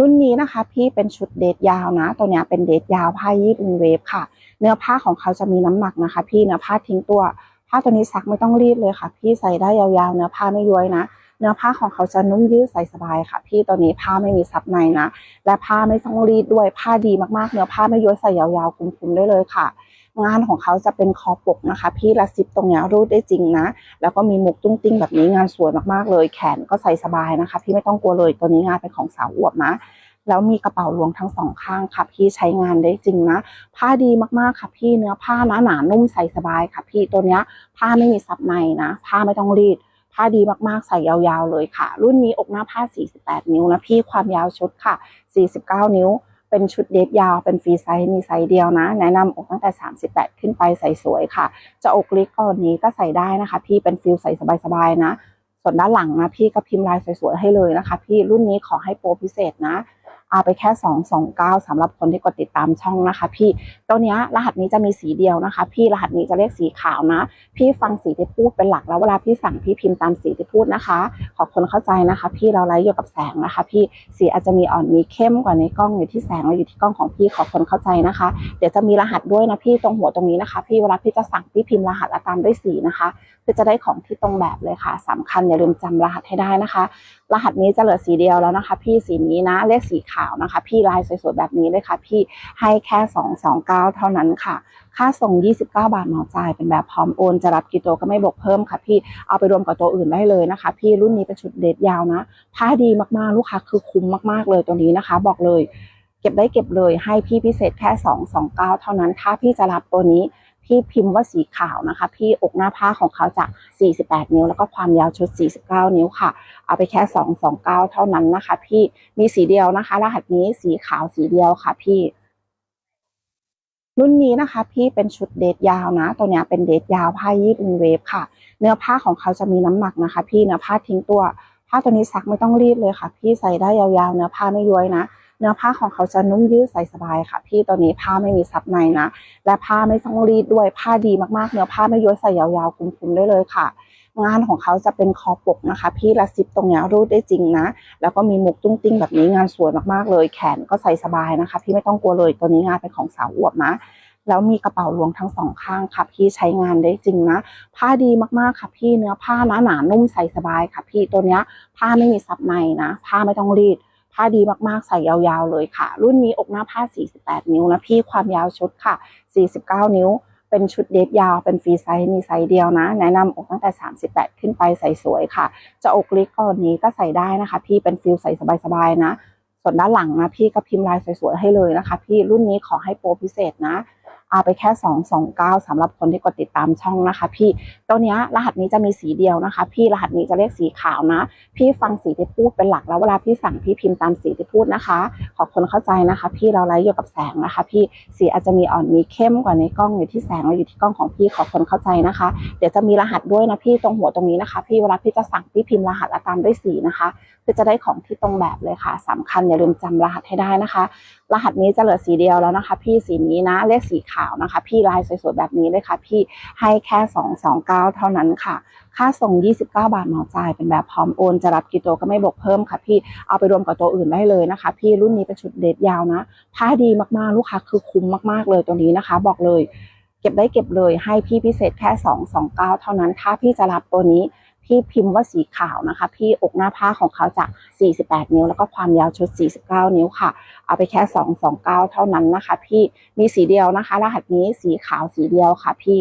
รุ่นนี้นะคะพี่เป็นชุดเดทยาวนะ ตัวเนี้ยเป็นเดทยาวผ้ายืดอินเวฟค่ะ เนื้อผ้าของเขาจะมีน้ำหนักนะคะ พี่เนื้อผ้าทิ้งตัว ผ้าตัวนี้ซักไม่ต้องรีดเลยค่ะ พี่ใส่ได้ยาวๆ เนื้อผ้าไม่ย้วยนะ เนื้อผ้าของเขาจะนุ่มยืดใส่สบายค่ะ พี่ตัวนี้ผ้าไม่มีซับในนะ และผ้าไม่ต้องรีดด้วยผ้าดีมากๆ เนื้อผ้าไม่ย้วยใส่ยาวๆคุมๆได้เลยค่ะ งานของเขาจะเป็นคอปกนะคะ พี่ละซิปตรงเนี้ยรูดได้จริงนะ แล้วก็มีมุกตุ้งติ้งแบบนี้งานสวยมากๆเลย แขนก็ใส่สบายนะคะ พี่ไม่ต้องกลัวเลยตัวนี้งานเป็นของสาวอวบนะแล้วมีกระเป๋าลวงทั้งสองข้างค่ะพี่ใช้งานได้จริงนะ ผ้าดีมากๆค่ะพี่เนื้อผ้านะหนานุ่มใส่สบายค่ะ พี่ตัวเนี้ยผ้าไม่มีซับในนะ ผ้าไม่ต้องรีด ผ้าดีมากๆใส่ยาวๆเลยค่ะ รุ่นนี้อกหน้าผ้า 48 นิ้วนะพี่ความยาวชุดค่ะ 49 นิ้ว เป็นชุดเดฟยาวเป็นฟรีไซส์มีไซส์เดียวนะ แนะนำอกตั้งแต่ 38 ขึ้นไปใส่สวยค่ะ จะอกเล็กกว่านี้ก็ใส่ได้นะคะ พี่เป็นฟิลใส่สบายๆนะ ส่วนด้านหลังนะพี่ก็พิมพ์ลายสวยๆให้เลยนะคะ พี่รุ่นนี้ขอให้โปรพิเศษนะ เอาไปแค่ 229สำหรับคนที่กดติดตามช่องนะคะ พี่ตัวนี้รหัสนี้จะมีสีเดียวนะคะ พี่รหัสนี้จะเรียกสีขาวนะ พี่ฟังสีที่พูดเป็นหลักแล้วเวลาพี่สั่งพี่พิมพ์ตามสีที่พูดนะคะ ขอบคนเข้าใจนะคะ พี่เราไลฟ์อยู่กับแสงนะคะ พี่สีอาจจะมีอ่อนมีเข้มกว่าในกล้องอยู่ที่แสงและอยู่ที่กล้องของพี่ขอบคนเข้าใจนะคะ เดี๋ยวจะมีรหัสด้วยนะพี่ตรงหัวตรงนี้นะคะ พี่เวลาพี่จะสั่งพี่พิมพ์รหัสและตามด้วยสีนะคะเพื่อจะได้ของที่ตรงแบบเลยค่ะสำคัญอย่าลืมจำรหัสให้ได้นะคะ รหัสนี้จะเหลือสีเดียวแล้วนะคะ พี่สีนี้นะเลขสีขาวนะคะ พี่ลายสวยๆแบบนี้เลยค่ะ พี่ให้แค่ 229 เท่านั้นค่ะ ค่าส่ง 29 บาทเหมาจ่ายเป็นแบบพร้อมโอนจะรับกี่ตัวก็ไม่บวกเพิ่มค่ะ พี่เอาไปรวมกับตัวอื่นได้เลยนะคะ พี่รุ่นนี้เป็นชุดเดทยาวนะผ้าดีมากๆลูกค้าคือคุ้มมากๆเลยตัวนี้นะคะ บอกเลยเก็บได้เก็บเลยให้พี่พิเศษแค่ 229 เท่านั้น ถ้าพี่จะรับตัวนี้ พี่พิมพ์ว่าสีขาวนะคะ พี่อกหน้าผ้าของเขาจะ 48 นิ้ว แล้วก็ความยาวชุด 49 นิ้วค่ะ เอาไปแค่ 229 เท่านั้นนะคะ พี่มีสีเดียวนะคะ รหัสนี้สีขาวสีเดียวค่ะ พี่ รุ่นนี้นะคะ พี่เป็นชุดเดทยาวนะ ตัวนี้เป็นเดทยาวผ้ายืดอินเวฟค่ะ เนื้อผ้าของเขาจะมีน้ำหนักนะคะ พี่เนื้อผ้าทิ้งตัวผ้าตัวนี้ซักไม่ต้องรีดเลยค่ะ พี่ใส่ได้ยาวๆเนื้อผ้าไม่ย้วยนะ นื้อผ้าของเขาจะนุ่มยืดใส่สบายค่ะ พี่ตัวนี้ผ้าไม่มีซับในนะ และผ้าไม่ต้องรีดด้วยผ้าดีมากๆ เนื้อผ้าไม่ย้วยใส่ยาวๆคุมๆได้เลยค่ะ งานของเขาจะเป็นคอปกนะคะ พี่ละซิปตรงเนี้ยรูดได้จริงนะ แล้วก็มีมุกตุ้งติ้งแบบนี้งานสวยมากๆเลย แขนก็ใส่สบายนะคะ พี่ไม่ต้องกลัวเลยตัวนี้งานเป็นของสาวอวบนะแล้วมีกระเป๋าหลวงทั้งสองข้างค่ะพี่ใช้งานได้จริงนะ ผ้าดีมากๆค่ะพี่เนื้อผ้านะหนานุ่มใส่สบายค่ะพี่ตัวเนี้ยผ้าไม่มีซับในนะ ผ้าไม่ต้องรีด ผ้าดีมากๆ ใส่ยาวๆเลยค่ะ รุ่นนี้อกหน้าผ้า 48 นิ้วนะพี่ความยาวชุดค่ะ 49 นิ้ว เป็นชุดเดฟยาว เป็นฟรีไซส์มีไซส์เดียวนะ แนะนำอกตั้งแต่ 38 ขึ้นไปใส่สวยค่ะ จะอกเล็กกว่านี้ก็ใส่ได้นะคะ พี่เป็นฟิลใส่สบายๆนะ ส่วนด้านหลังนะพี่ก็พิมพ์ลายสวยๆให้เลยนะคะ พี่รุ่นนี้ขอให้โปรพิเศษนะ เอาไปแค่ 229สำหรับคนที่กดติดตามช่องนะคะ พี่ตัวนี้รหัสนี้จะมีสีเดียวนะคะ พี่รหัสนี้จะเรียกสีขาวนะ พี่ฟังสีที่พูดเป็นหลักแล้วเวลาพี่สั่งพี่พิมพ์ตามสีที่พูดนะคะ ขอบคนเข้าใจนะคะ พี่เราไลฟ์อยู่กับแสงนะคะ พี่สีอาจจะมีอ่อนมีเข้มกว่าในกล้องอยู่ที่แสงและอยู่ที่กล้องของพี่ขอบคนเข้าใจนะคะ เดี๋ยวจะมีรหัสด้วยนะพี่ตรงหัวตรงนี้นะคะ พี่เวลาพี่จะสั่งพี่พิมพ์รหัสและตามด้วยสีนะคะเพื่อจะได้ของที่ตรงแบบเลยค่ะสำคัญอย่าลืมจำรหัสให้ได้นะคะ รหัสนี้จะเหลือสีเดียวแล้วนะคะ พี่สีนี้นะเลขสีขาวนะคะ พี่ลายสวยๆแบบนี้เลยค่ะ พี่ให้แค่229 เท่านั้นค่ะ ค่าส่ง 29 บาทเหมาจ่ายเป็นแบบพร้อมโอนจะรับกี่ตัวก็ไม่บวกเพิ่มค่ะ พี่เอาไปรวมกับตัวอื่นได้เลยนะคะ พี่รุ่นนี้เป็นชุดเดทยาวนะผ้าดีมากๆลูกค้าคือคุ้มมากๆเลยตัวนี้นะคะ บอกเลยเก็บได้เก็บเลยให้พี่พิเศษแค่ 229 เท่านั้น ถ้าพี่จะรับตัวนี้ พี่พิมพ์ว่าสีขาวนะคะ พี่อกหน้าผ้าของเขาจะ 48 นิ้ว แล้วก็ความยาวชุด 49 นิ้วค่ะ เอาไปแค่ 229 เท่านั้นนะคะ พี่มีสีเดียวนะคะ รหัสนี้สีขาวสีเดียวค่ะพี่